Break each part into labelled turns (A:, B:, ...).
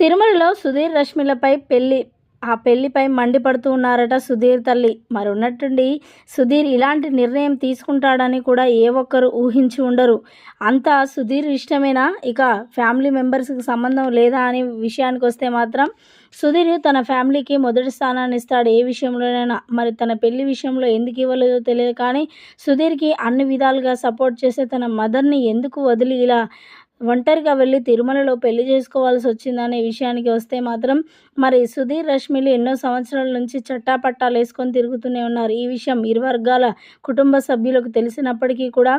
A: తిరుమలలో సుధీర్ రష్మిలపై పెళ్ళి ఆ పెళ్ళిపై మండిపడుతూ ఉన్నారట సుధీర్ తల్లి. మరి ఉన్నట్టుండి సుధీర్ ఇలాంటి నిర్ణయం తీసుకుంటాడని కూడా ఏ ఒక్కరు ఊహించి ఉండరు. అంతా సుధీర్ ఇష్టమేనా? ఇక ఫ్యామిలీ మెంబర్స్కి సంబంధం లేదా అనే విషయానికి వస్తే మాత్రం సుధీర్ తన ఫ్యామిలీకి మొదటి స్థానాన్ని ఇస్తాడు. ఏ విషయంలోనైనా మరి తన పెళ్ళి విషయంలో ఎందుకు ఇవ్వలేదో తెలియదు కానీ సుధీర్కి అన్ని విధాలుగా సపోర్ట్ చేసే తన మదర్ని ఎందుకు వదిలి ఇలా ఒంటరిగా వెళ్ళి తిరుమలలో పెళ్ళి చేసుకోవాల్సి వచ్చిందనే విషయానికి వస్తే మాత్రం మరి సుధీర్ రష్మిలు ఎన్నో సంవత్సరాల నుంచి చట్టాపట్టాలు వేసుకొని తిరుగుతూనే ఉన్నారు. ఈ విషయం ఇరు వర్గాల కుటుంబ సభ్యులకు తెలిసినప్పటికీ కూడా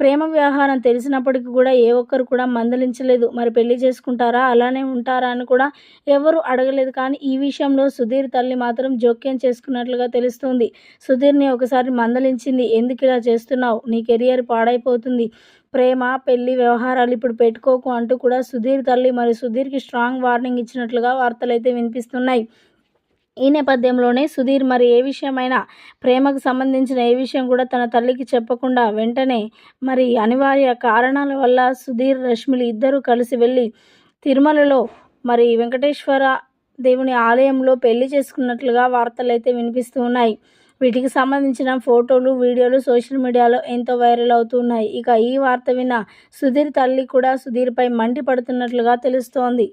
A: ప్రేమ వ్యవహారం తెలిసినప్పటికీ కూడా ఏ ఒక్కరు కూడా మందలించలేదు. మరి పెళ్ళి చేసుకుంటారా? అలానే ఉంటారా అని కూడా ఎవరు అడగలేదు. కానీ ఈ విషయంలో సుధీర్ తల్లి మాత్రం జోక్యం చేసుకున్నట్లుగా తెలుస్తుంది. సుధీర్ని ఒకసారి మందలించింది ఎందుకు ఇలా చేస్తున్నావు? నీ కెరియర్ పాడైపోతుంది. ప్రేమ పెళ్ళి వ్యవహారాలు ఇప్పుడు పెట్టుకోకు అంటూ కూడా సుధీర్ తల్లి మరి సుధీర్కి స్ట్రాంగ్ వార్నింగ్ ఇచ్చినట్లుగా వార్తలు అయితే వినిపిస్తున్నాయి. ఈ నేపథ్యంలోనే సుధీర్ మరి ఏ విషయమైనా ప్రేమకు సంబంధించిన ఏ విషయం కూడా తన తల్లికి చెప్పకుండా వెంటనే మరి అనివార్య కారణాల వల్ల సుధీర్ రష్మిలు ఇద్దరూ కలిసి వెళ్ళి తిరుమలలో మరి వెంకటేశ్వర దేవుని ఆలయంలో పెళ్ళి చేసుకున్నట్లుగా వార్తలు అయితే వినిపిస్తూ ఉన్నాయి. వీటికి సంబంధించిన ఫోటోలు వీడియోలు సోషల్ మీడియాలో ఎంతో వైరల్ అవుతున్నాయి. ఇక ఈ వార్త విన్న సుధీర్ తల్లి కూడా సుధీర్పై మండిపడుతున్నట్లుగా తెలుస్తోంది.